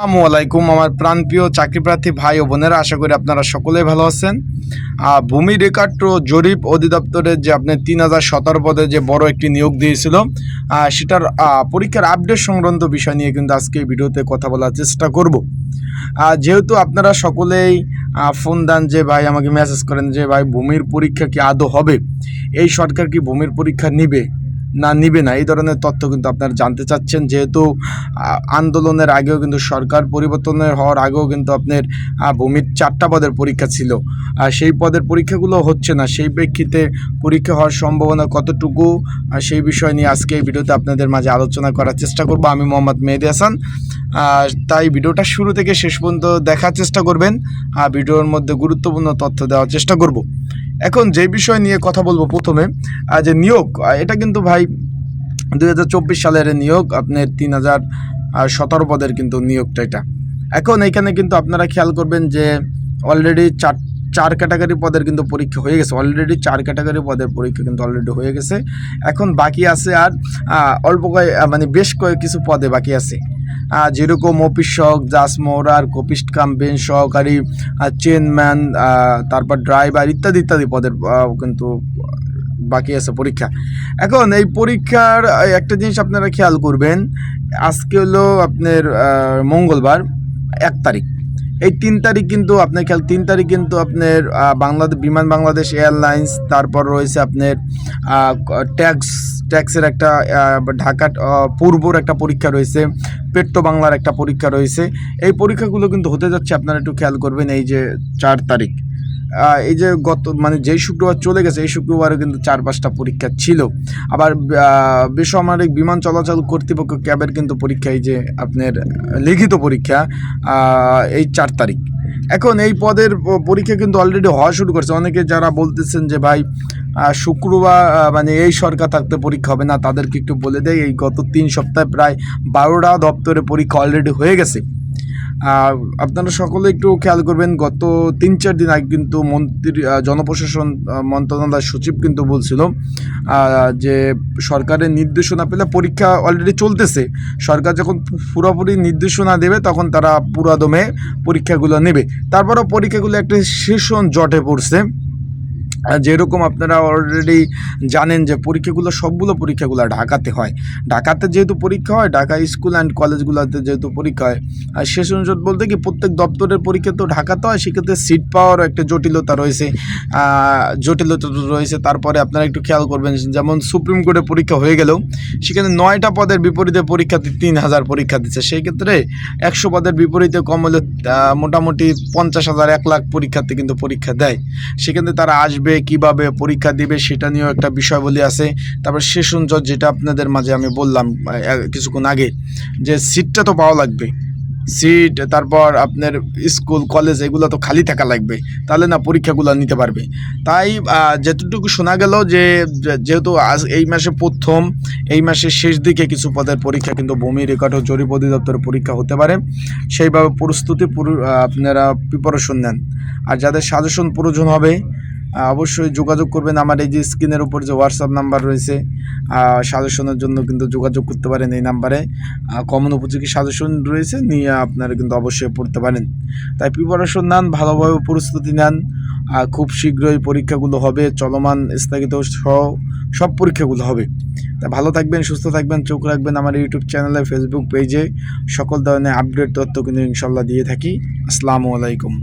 আসসালামু আলাইকুম আমার প্রাণপ্রিয় চাকরিপ্রার্থী ভাই ও বোনেরা, আশা করি আপনারা সকলেই ভালো আছেন। ভূমি রেকাট্র জরিপ অধিদপ্তরের যে আপনি তিন হাজার সতেরো পদে যে বড় একটি নিয়োগ দিয়েছিল সেটার পরীক্ষার আপডেট সংক্রান্ত বিষয় নিয়ে কিন্তু আজকে ভিডিওতে কথা বলার চেষ্টা করব। যেহেতু আপনারা সকলেই ফোন দেন যে ভাই আমাকে মেসেজ করেন যে ভাই ভূমির পরীক্ষা কি আদৌ হবে? এই সরকার কি ভূমির পরীক্ষা নিবে? না নিবে না। এই ধরনের তথ্য কিন্তু আপনারা জানতে চাচ্ছেন। যেহেতু আন্দোলনের আগেও কিন্তু সরকার পরিবর্তনের হওয়ার আগেও কিন্তু আপনার ভূমির চারটা পদের পরীক্ষা ছিল। আর সেই পদের পরীক্ষাগুলো হচ্ছে না। সেই প্রেক্ষিতে পরীক্ষা হওয়ার সম্ভাবনা কতটুকু সেই বিষয় নিয়ে আজকে এই ভিডিওতে আপনাদের মাঝে আলোচনা করার চেষ্টা করব। আমি মোহাম্মদ মেহেদি হাসান। তাই ভিডিওটা শুরু থেকে শেষ পর্যন্ত দেখার চেষ্টা করবেন আর ভিডিওর মধ্যে গুরুত্বপূর্ণ তথ্য দেওয়ার চেষ্টা করব। এখন যে বিষয় নিয়ে কথা বলব প্রথমে যে নিয়োগ এটা কিন্তু ভাই দুই হাজার চব্বিশ সালের নিয়োগ, আপনার তিন হাজার সতেরো পদের কিন্তু নিয়োগটা এটা। এখন এইখানে কিন্তু আপনারা খেয়াল করবেন যে অলরেডি চার চার ক্যাটাগরি পদের কিন্তু পরীক্ষা হয়ে গেছে। অলরেডি চার ক্যাটাগরি পদের পরীক্ষা কিন্তু অলরেডি হয়ে গেছে। এখন বাকি আছে আর অল্প কয়েক মানে বেশ কয়েক কিছু পদে বাকি আছে। যেরকম অফিস সহক জাসমোরার কপিস্ট কাম বেঞ্চ সহকারী চেনম্যান তারপর ড্রাইভার ইত্যাদি ইত্যাদি পদের কিন্তু বাকি আছে পরীক্ষা। এখন এই পরীক্ষার একটা জিনিস আপনারা খেয়াল করবেন, আজকে হলো আপনার মঙ্গলবার, এক তারিখ। এই তিন তারিখ কিন্তু আপনার খেয়াল, তিন তারিখ কিন্তু আপনার বাংলাদেশ বিমান বাংলাদেশ এয়ারলাইন্স, তারপর রয়েছে আপনার ট্যাক্স ট্যাক্সের একটা ঢাকা পূর্বর একটা পরীক্ষা রয়েছে পেট্রো বাংলার একটা পরীক্ষা রয়েছে। এই পরীক্ষাগুলো কিন্তু হতে যাচ্ছে, আপনারা একটু খেয়াল করবেন এই যে চার তারিখ। এই যে গত মানে যেই শুক্রবার চলে গেছে, এই শুক্রবারে কিন্তু চার পাঁচটা পরীক্ষা ছিল। আবার বেসামরিক বিমান চলাচল কর্তৃপক্ষ ক্যাবের কিন্তু পরীক্ষা, এই যে আপনার লিখিত পরীক্ষা এই চার তারিখ। এখন এই পদের পরীক্ষা কিন্তু অলরেডি হওয়া শুরু করছে। অনেকে যারা বলতেছেন যে ভাই শুক্রবার মানে এই সরকার থাকতে পরীক্ষা হবে না, তাদেরকে একটু বলে দেয় এই গত তিন সপ্তাহে প্রায় বারোটা দপ্তরে পরীক্ষা অলরেডি হয়ে গেছে। আর আপনারা সকলে একটু খেয়াল করবেন, গত তিন চার দিন আগে কিন্তু মন্ত্রী জনপ্রশাসন মন্ত্রণালয়ের সচিব কিন্তু বলছিল যে সরকারের নির্দেশনা পেলে পরীক্ষা অলরেডি চলতেছে। সরকার যখন পুরোপুরি নির্দেশনা দেবে, তখন তারা পুরাদমে পরীক্ষাগুলো নেবে। তারপরেও পরীক্ষাগুলো একটা সেশন জটে পড়ছে। যেরকম আপনারা অলরেডি জানেন যে পরীক্ষাগুলো, সবগুলো পরীক্ষাগুলো ঢাকাতে হয়। ঢাকাতে যেহেতু পরীক্ষা হয়, ঢাকা স্কুল অ্যান্ড কলেজগুলোতে যেহেতু পরীক্ষা হয়, আর শেষ অনুষদ বলতে কি প্রত্যেক দপ্তরের পরীক্ষা তো ঢাকাতে হয়, সেক্ষেত্রে সিট পাওয়ারও একটা জটিলতা রয়েছে। জটিলতা রয়েছে, তারপরে আপনারা একটু খেয়াল করবেন, যেমন সুপ্রিম কোর্টে পরীক্ষা হয়ে গেলেও, সেখানে নয়টা পদের বিপরীতে পরীক্ষাতে তিন হাজার পরীক্ষা দিচ্ছে। সেই ক্ষেত্রে একশো পদের বিপরীতে কম হলে মোটামুটি পঞ্চাশ হাজার, এক লাখ পরীক্ষার্থী কিন্তু পরীক্ষা দেয়। সেখানে তারা আসবে কীভাবে পরীক্ষা দিবে সেটা নিয়েও একটা বিষয়বলী আছে। তারপর সেশন জজ যেটা আপনাদের মাঝে আমি বললাম কিছুক্ষণ আগে, যে সিটটা তো পাওয়া লাগবে। সিট, তারপর আপনার স্কুল, কলেজ, এগুলো তো খালি থাকা লাগবে। তাহলে না পরীক্ষাগুলো নিতে পারবে। তাই যতটুকু শোনা গেল যে যেহেতু আজ এই মাসে প্রথম, এই মাসের শেষ দিকে কিছু পদের পরীক্ষা কিন্তু ভূমি রেকর্ড ও জরিপ অধিদপ্তরের পরীক্ষা হতে পারে। সেইভাবে প্রস্তুতি আপনারা প্রিপারেশন নেন। আর যাদের সাজেশন প্রয়োজন হবে অবশ্যই যোগাযোগ করবেন আমার এই যে স্ক্রিনের উপর যে হোয়াটসঅ্যাপ নাম্বার রয়েছে সাজেশনের জন্য কিন্তু যোগাযোগ করতে পারেন এই নাম্বারে কমন উপযোগী সাজেশন রয়েছে, নিয়ে আপনারা কিন্তু অবশ্যই পড়তে পারেন। তাই প্রিপারেশন নেন, ভালোভাবে প্রস্তুতি নেন খুব শীঘ্রই পরীক্ষাগুলো হবে, চলমান স্থগিত সহ সব পরীক্ষাগুলো হবে। তা ভালো থাকবেন, সুস্থ থাকবেন, চোখ রাখবেন আমার ইউটিউব চ্যানেলে ফেসবুক পেজে সকল ধরনের আপডেট তথ্য কিন্তু ইনশাল্লাহ দিয়ে থাকি। আসসালামু আলাইকুম।